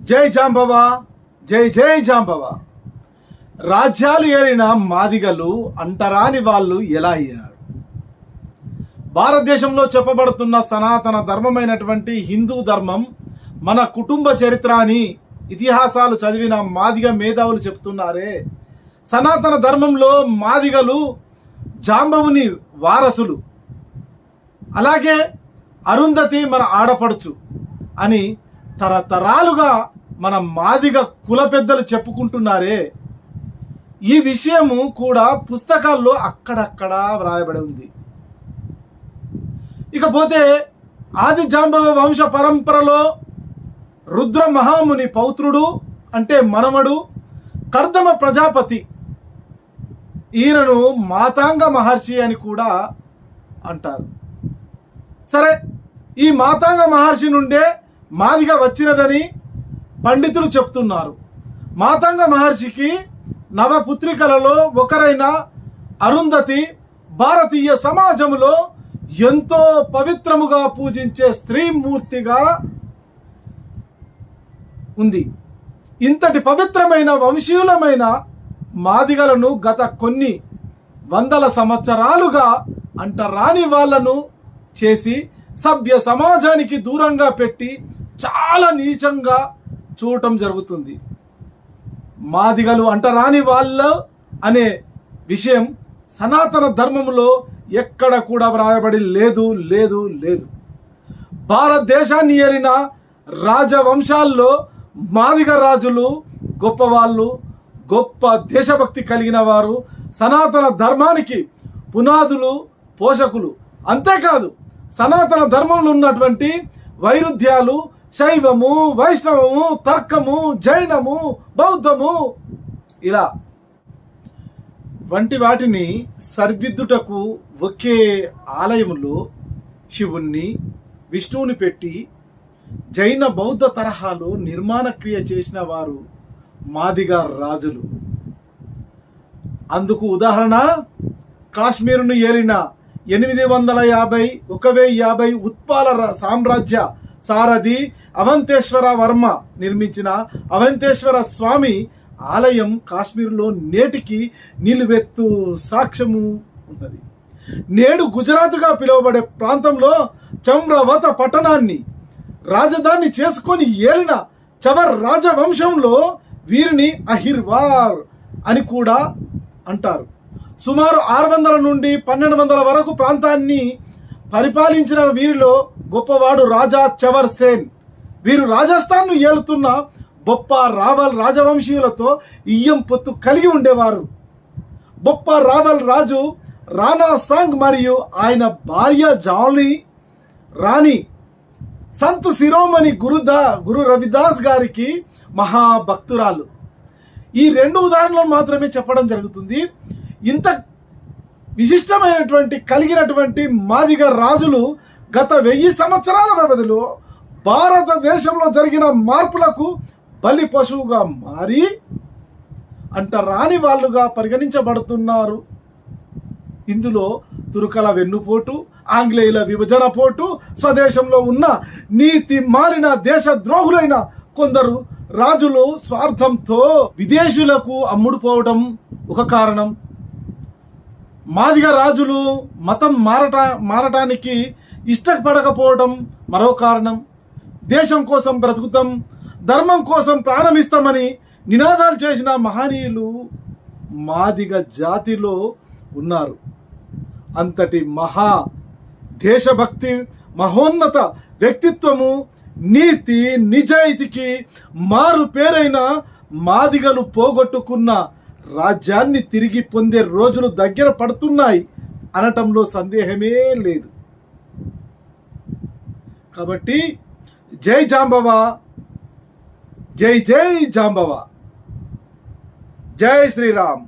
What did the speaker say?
జై జాంబవ జై జై జాంబవ. రాజ్యాలు ఏలిన మాదిగలు అంటరాని వాళ్ళు ఎలా అయ్యారు భారతదేశంలో చెప్పబడుతున్న సనాతన ధర్మమైనటువంటి హిందూ ధర్మం మన కుటుంబ చరిత్ర అని ఇతిహాసాలు చదివిన మాదిగ మేధావులు చెప్తున్నారే. సనాతన ధర్మంలో మాదిగలు జాంబవుని వారసులు. అలాగే అరుంధతి మన ఆడపడుచు అని తరతరాలుగా మన మాదిగ కుల పెద్దలు చెప్పుకుంటున్నారే. ఈ విషయము కూడా పుస్తకాల్లో అక్కడక్కడ వ్రాయబడి ఉంది. ఇకపోతే ఆది జాంబవ వంశ పరంపరలో రుద్ర మహాముని పౌత్రుడు అంటే మనవడు కర్దమ ప్రజాపతి ఈయనను మాతాంగ మహర్షి అని కూడా అంటారు. సరే ఈ మాతాంగ మహర్షి నుండే మాదిగా వచ్చినదని పండితులు చెప్తున్నారు. మాతంగ మహర్షికి నవపుత్రికలలో ఒకరైన అరుంధతి భారతీయ సమాజంలో ఎంతో పవిత్రముగా పూజించే స్త్రీమూర్తిగా ఉంది. ఇంతటి పవిత్రమైన వంశీయులమైన మాదిగలను గత కొన్ని వందల సంవత్సరాలుగా అంటరాని వాళ్ళను చేసి సభ్య సమాజానికి దూరంగా పెట్టి చాలా నీచంగా చూడటం జరుగుతుంది. మాదిగలు అంటరాని వాళ్ళ అనే విషయం సనాతన ధర్మంలో ఎక్కడ కూడా వ్రాయబడి లేదు లేదు లేదు. భారతదేశాన్ని ఏలిన రాజవంశాల్లో మాదిగ రాజులు గొప్పవాళ్ళు గొప్ప దేశభక్తి కలిగిన వారు సనాతన ధర్మానికి పునాదులు పోషకులు. అంతేకాదు సనాతన ధర్మంలో ఉన్నటువంటి వైరుధ్యాలు శైవము వైష్ణవము తర్కము జైనము బౌద్ధము ఇలా వంటి వాటిని సరిదిద్దుటకు ఒకే ఆలయములో శివుణ్ణి విష్ణువుని పెట్టి జైన బౌద్ధ తరహాలో నిర్మాణ క్రియ చేసిన వారు మాదిగా రాజులు. అందుకు ఉదాహరణ కాశ్మీరును ఏలిన ఎనిమిది వందల యాభై ఒక వెయ్యి యాభై ఉత్పాల సామ్రాజ్య సారథి అవంతేశ్వర వర్మ నిర్మించిన అవంతేశ్వర స్వామి ఆలయం కాశ్మీర్లో నేటికి నిలువెత్తు సాక్ష్యము ఉన్నది. నేడు గుజరాత్గా పిలువబడే ప్రాంతంలో చమ్రవత పట్టణాన్ని రాజధాని చేసుకొని ఏలిన చవర్ రాజవంశంలో వీరిని అహిర్వార్ అని కూడా అంటారు. సుమారు ఆరు వందల నుండి పన్నెండు వందల వరకు ప్రాంతాన్ని పరిపాలించిన వీరిలో గొప్పవాడు రాజా చవర్ సేన్. వీరు రాజస్థాన్ను ఏలుతున్న బొప్ప రావల్ రాజవంశీయులతో ఇయ్యం పొత్తు కలిగి ఉండేవారు. బొప్ప రావల్ రాజు రాణా సాంగ్ మరియు ఆయన భార్య జాలి రాణి సంత్ శిరోమణి గురుదా గురు రవిదాస్ గారికి మహాభక్తురాలు. ఈ రెండు ఉదాహరణలు మాత్రమే చెప్పడం జరుగుతుంది. ఇంత విశిష్టమైనటువంటి కలిగినటువంటి మాదిగ రాజులు గత వెయ్యి సంవత్సరాల వ్యవధిలో భారతదేశంలో జరిగిన మార్పులకు బలి పశువుగా మారి అంట రాని వాళ్ళుగా పరిగణించబడుతున్నారు. ఇందులో తురుకల వెన్నుపోటు ఆంగ్లేయుల విభజన పోటు స్వదేశంలో ఉన్న నీతి మారిన దేశ ద్రోహులైన కొందరు రాజులు స్వార్థంతో విదేశీయులకు అమ్ముడుపోవడం ఒక కారణం. మాదిగ రాజులు మతం మారట మారటానికి ఇష్టపడకపోవడం మరో కారణం. దేశం కోసం బ్రతుకుతాం ధర్మం కోసం ప్రారంభిస్తామని నినాదాలు చేసిన మహనీయులు మాదిగ జాతిలో ఉన్నారు. అంతటి మహా దేశభక్తి మహోన్నత వ్యక్తిత్వము నీతి నిజాయితీకి మారు పేరైన మాదిగలు పోగొట్టుకున్న రాజ్యాన్ని తిరిగి పొందే రోజులు దగ్గర పడుతున్నాయి అనటంలో సందేహమే లేదు. కాబట్టి జై జాంబవ జై జై జాంబవ. జై శ్రీరామ్.